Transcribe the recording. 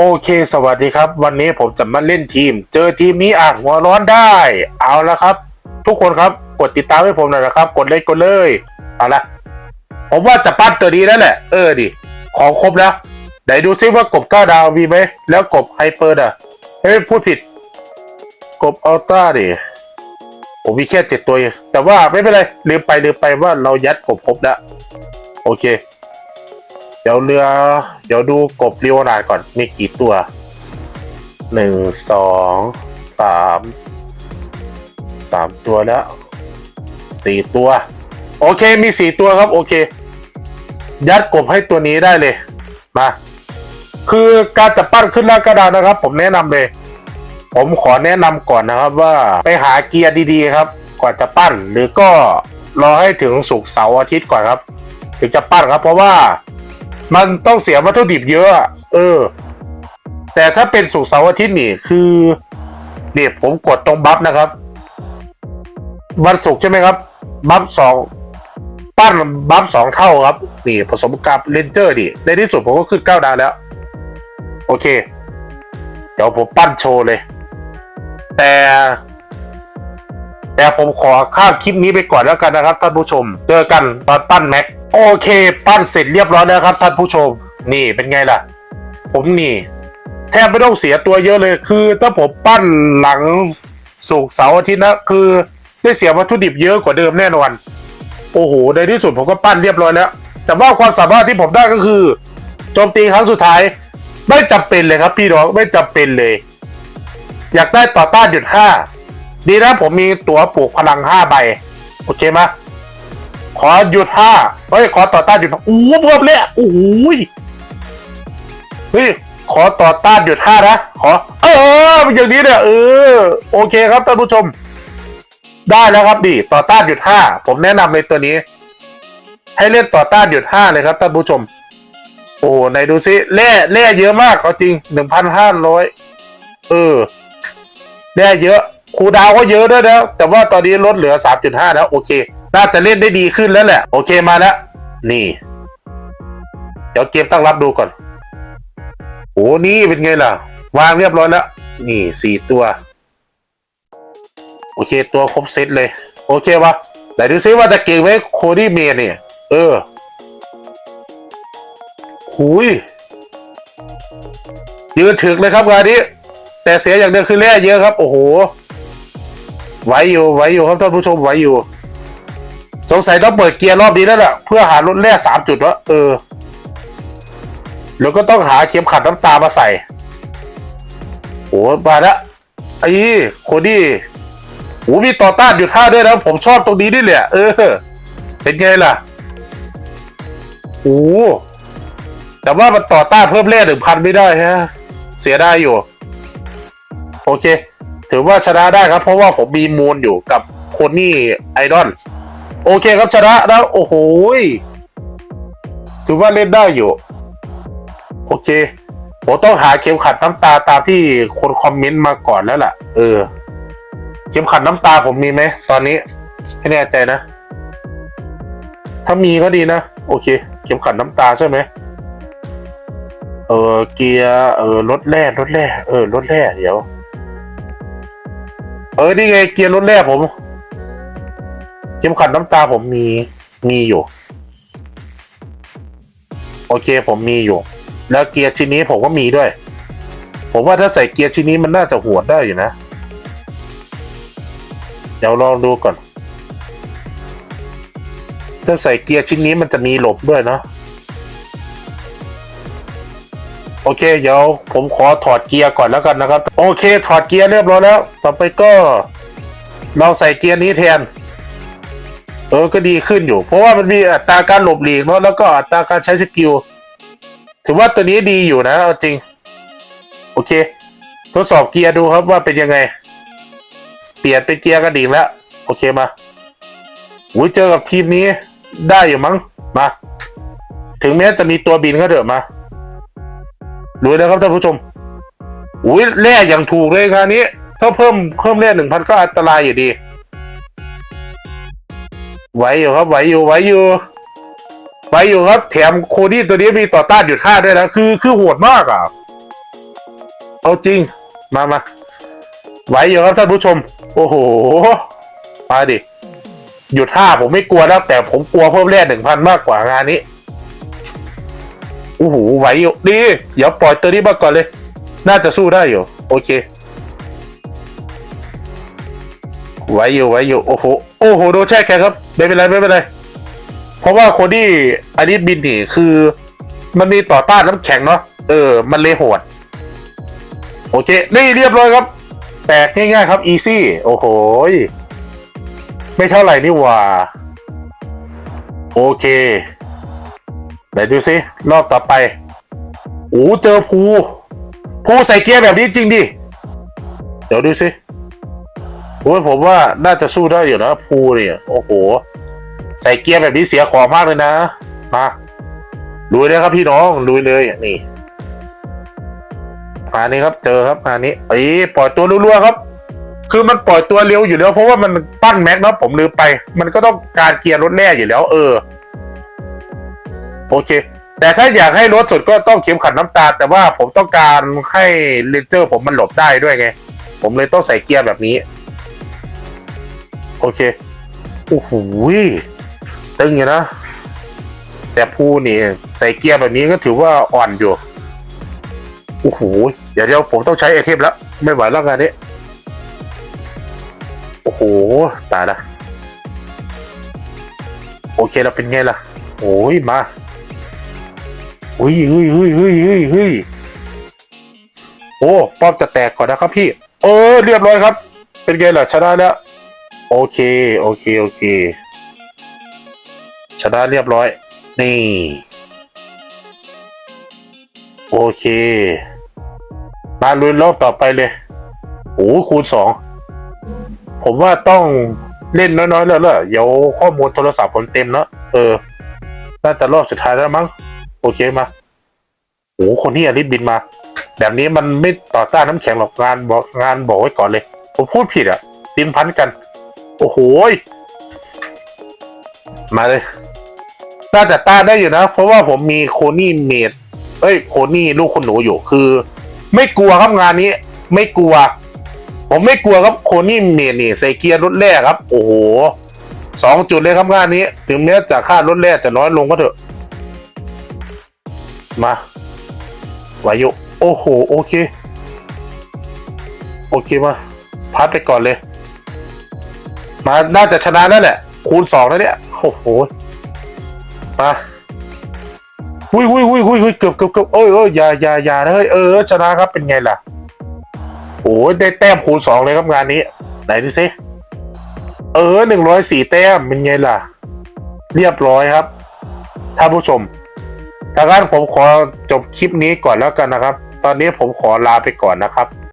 โอเคสวัสดีครับ วันนี้ผมจะมาเล่นทีม เจอทีมนี้อาจหัวร้อนได้ เอาละครับ ทุกคนครับกดติดตามให้ผมหน่อยนะครับ กดเลยกดเลยเอาละผมว่าจะปั้นตัวนี้แล้วแหละ เออดิของครบแล้วไหนดูซิว่ากบก้าดาวมีไหมแล้วกบไฮเปอร์อะเฮ้ยพูดผิด กบอัลต้าดิผมมีแค่เจ็ดตัวแต่ว่าไม่เป็นไรลืมไปลืมไปว่าเรายัดกบครบแล้วโอเค เดี๋ยวเรือ เดี๋ยวดูกบเรียวนาดก่อน มีกี่ตัวหนึ่งสองสามสามตัวแล้วสี่ตัว โอเคมีสี่ตัวครับ โอเค ยัดกบให้ตัวนี้ได้เลย มา คือการจะปั้นขึ้นล่างกระดานนะครับ ผมแนะนำเลย ผมขอแนะนำก่อนนะครับว่าไปหาเกียร์ดีๆครับ ก่อนจะปั้นหรือก็รอให้ถึงศุกร์เสาร์อาทิตย์ก่อนครับ ถึงจะปั้นครับ เพราะว่า มันต้องเสียวัตถุดิบเยอะเออ แต่ถ้าเป็นสุกเสาร์อาทิตย์นี่คือเนี่ยผมกดตรงบัฟนะครับวันศุกร์ใช่ไหมครับ บัฟสองปั้นบัฟสองเท่าครับ นี่ผสมกับเลนเจอร์ดิในที่สุดผมก็ขึ้นเก้าดาวแล้ว โอเค เดี๋ยวผมปั้นโชว์เลย แต่ แต่ผมขอข้ามคลิปนี้ไปก่อนแล้วกันนะครับท่านผู้ชม เจอกันตอนปั้นแม็ก โอเค ปั้นเสร็จเรียบร้อยแล้วครับท่านผู้ชม นี่เป็นไงล่ะ ผมนี่ แทบไม่ต้องเสียตัวเยอะเลย คือ ถ้าผมปั้นหลังสุกเสาร์อาทิตย์นะคือ ได้เสียวัตถุดิบเยอะกว่าเดิมแน่นอน โอ้โหในที่สุดผมก็ปั้นเรียบร้อยแล้ว แต่ว่าความสามารถที่ผมได้ก็คือโจมตีครั้งสุดท้าย ไม่จำเป็นเลยครับ พี่น้องไม่จำเป็นเลย อยากได้ต่อต้านหยุดห้าดีนะผมมีตั๋วปลูกพลังห้าใบ โอเคไหม ขอหยุดห้าเฮ้ยขอต่อต้านหยุดห้าอู้เพิ่มเลยโอ้ยเฮ้ยขอต่อต้านหยุดห้านะขอ เออเป็นอย่างนี้เนี่ยเออโอเคครับท่านผู้ชม ได้แล้วครับดีต่อต้านหยุดห้าผมแนะนำเลยตัวนี้ ให้เล่นต่อต้านหยุดห้าเลยครับท่านผู้ชม โอ้โหไหนดูซิแร่แร่เยอะมากเอาจริงหนึ่งพันห้าร้อยเออแร่เยอะครูดาวก็เยอะด้วยนะแต่ว่าตอนนี้ลดเหลือสามจุดห้าแล้วโอเค น่าจะเล่นได้ดีขึ้นแล้วแหละ โอเคมาแล้ว นี่ เดี๋ยวเกมตั้งรับดูก่อนโอ้นี่เป็นไงล่ะ วางเรียบร้อยแล้ว นี่สี่ตัว โอเคตัวครบเซตเลย โอเคปะไหนดูซิว่าจะเก่งไหมโคดี้เมนเนี่ย เออหุยยืนถึกเลยครับงานนี้ แต่เสียอย่างเดียวคือแร่เยอะครับ โอ้โห ไหวอยู่ไหวอยู่ครับท่านผู้ชมไหวอยู่ สงสัยต้องเปิดเกียร์รอบนี้แล้วล่ะเพื่อหารถแร่สามจุดวะเออ แล้วก็ต้องหาเข็มขัดน้ำตามาใส่โอ้มาล้วไอ้โคดี้โอ้มีต่อต้านอยู่ท่าด้วยนะ ผมชอบตรงนี้นี่แหละเออ เป็นไงล่ะโอ้แต่ว่ามันต่อต้านเพิ่มแร่หนึ่งพันไม่ได้ฮะ เสียได้อยู่ โอเค ถือว่าชนะได้ครับ เพราะว่าผมมีมูลอยู่กับคนนี่ไอดอล โอเคครับชนะแล้วโอ้โหถือว่าเล่นได้อยู่ โอเคผมต้องหาเข็มขัดน้ำตาตามที่คนคอมเมนต์มาก่อนแล้วล่ะ เออ เข็มขัดน้ำตาผมมีไหมตอนนี้ไม่แน่ใจนะ ถ้ามีก็ดีนะ โอเค เข็มขัดน้ำตาใช่ไหมเออเกียร์เออรถแร่รถแร่เออรถแร่เดี๋ยว เออนี่ไงเกียร์รถแร่ผม เข็มขัดน้ำตาผมมีมีอยู่ โอเคผมมีอยู่ แล้วเกียร์ชิ้นนี้ผมก็มีด้วย ผมว่าถ้าใส่เกียร์ชิ้นนี้มันน่าจะหวดได้อยู่นะ เดี๋ยวลองดูก่อน ถ้าใส่เกียร์ชิ้นนี้มันจะมีหลบด้วยเนาะโอเค เดี๋ยวผมขอถอดเกียร์ก่อนแล้วกันนะครับ โอเค ถอดเกียร์เรียบร้อยแล้ว ต่อไปก็ลองใส่เกียร์นี้แทน เออก็ดีขึ้นอยู่ เพราะว่ามันมีอัตราการหลบหลีกเนาะแล้วก็อัตราการใช้สกิลถือว่าตัวนี้ดีอยู่นะเอาจริง โอเค ทดสอบเกียร์ดูครับว่าเป็นยังไง เปลี่ยนเป็นเกียร์กระดิ่งแล้ว โอเคมาอุ้ยเจอกับทีมนี้ได้อยู่มั้งมา ถึงแม้จะมีตัวบินก็เถอะมารู้นะครับท่านผู้ชมอุ้ยแร่อย่างถูกเลยครานี้ ถ้าเพิ่มเพิ่มแร่หนึ่งพันก็อันตรายอยู่ดี ไหวอยู่ครับไหวอยู่ไหวอยู่ไหวอยู่ครับ แถมโคดี้ตัวนี้มีต่อต้านหยุดห้าด้วยนะคือคือโหดมากอะเอาจริงมามาไหวอยู่ครับท่านผู้ชม โอ้โหมาดิหยุดห้าผมไม่กลัวแล้วแต่ผมกลัวเพิ่มแร่หนึ่งพันมากกว่างานนี้โอ้โหไหวอยู่ดีเดี๋ยวปล่อยตัวนี้มาก่อนเลย น่าจะสู้ได้อยู่ โอเคไหวอยู่ไหวอยู่โอ้โหโอ้โหโดนแช่แข็งครับ ไม่เป็นไรไม่เป็นไร เพราะว่าโคนที่อันนี้บินนี่คือมันมีต่อต้านน้ำแข็งเนาะเออ มันเลยโหด โอเค นี่เรียบร้อยครับ แตกง่ายๆครับอีซี่โอ้โหไม่เท่าไหร่นี่หว่า โอเคไหนดูซิ รอบต่อไปโอ้เจอภูภูใส่เกียร์แบบนี้จริงดิ เดี๋ยวดูซิ โอ้ผมว่าน่าจะสู้ได้อยู่นะภูเนี่ย โอ้โห ใส่เกียร์แบบนี้เสียของมากเลยนะมาลุยเลยครับพี่น้องลุยเลยนี่มานี้ครับ เจอครับมานี้ไอ้ปล่อยตัวรัวๆครับ คือมันปล่อยตัวเร็วอยู่แล้วเพราะว่ามันปั้นแม็กเนาะผมลืมไป มันก็ต้องการเกียร์รถแร่อยู่แล้ว เออ โอเค แต่ถ้าอยากให้รถสุดก็ต้องเข็มขัดน้ำตาลแต่ว่าผมต้องการให้เลนเจอร์ ผมมันหลบได้ด้วยไง ผมเลยต้องใส่เกียร์แบบนี้ โอเค โอ้โหตึงอยู่นะ แต่ภูนี่ ใส่เกียร์แบบนี้ก็ถือว่าอ่อนอยู่ โอ้โห เดี๋ยวเดี๋ยวผมต้องใช้ไอเทมแล้ว ไม่ไหวแล้วงานนี้ โอ้โห ตายละ โอเคเราเป็นไงล่ะ โอ้ยมาอุ้ยเฮ้ยเฮ้ยเฮ้ยเฮ้ยเฮ้ยโอ้ ป้อมจะแตกก่อนนะครับพี่ เออ เรียบร้อยครับ เป็นไงล่ะ ชนะแล้ว โอเค โอเค โอเค ชนะเรียบร้อย นี่ โอเค มาลุยรอบต่อไปเลยโอ้คูณสอง ผมว่าต้องเล่นน้อยๆ แล้วล่ะเดี๋ยวข้อมูลโทรศัพท์ผมเต็มแล้วเออ น่าจะรอบสุดท้ายแล้วมั้ง โอเคมาโอ้คนที่อลิสบินมา แบบนี้มันไม่ต่อต้านน้ำแข็งหรอกงานบอกงานบอกไว้ก่อนเลย ผมพูดผิดอะดินพันกัน โอ้โหมาเลย น่าจะต้านได้อยู่นะ เพราะว่าผมมีโคนี่เมดเอ้ย โคนี่ลูกคนหนูอยู่คือ ไม่กลัวครับงานนี้ ไม่กลัว ผมไม่กลัวครับโคนี่เมดนี่ใส่เกียร์รถแรกครับ โอ้โหสองจุดเลยครับงานนี้ ถึงแม้จะค่ารถแรกจะน้อยลงก็เถอะ มาไหวอยู่โอ้โห โอเค โอเคมา พัดไปก่อนเลย มาน่าจะชนะแล้วแหละ คูณสองแล้วเนี่ยโอ้โหมาวุ้ยวุ้ยวุ้ยวุ้ยวุ้ยเกือบเกือบเกือบเอ้ยเอ้ยอย่าอย่าอย่านะเฮ้ยเออชนะครับเป็นไงล่ะโอ้ยได้แต้มคูณสองเลยครับงานนี้ ไหนดูซิเออหนึ่งร้อยสี่แต้มเป็นไงล่ะ เรียบร้อยครับท่านผู้ชมถ้างั้นผมขอจบคลิปนี้ก่อนแล้วกันนะครับ ตอนนี้ผมขอลาไปก่อนนะครับ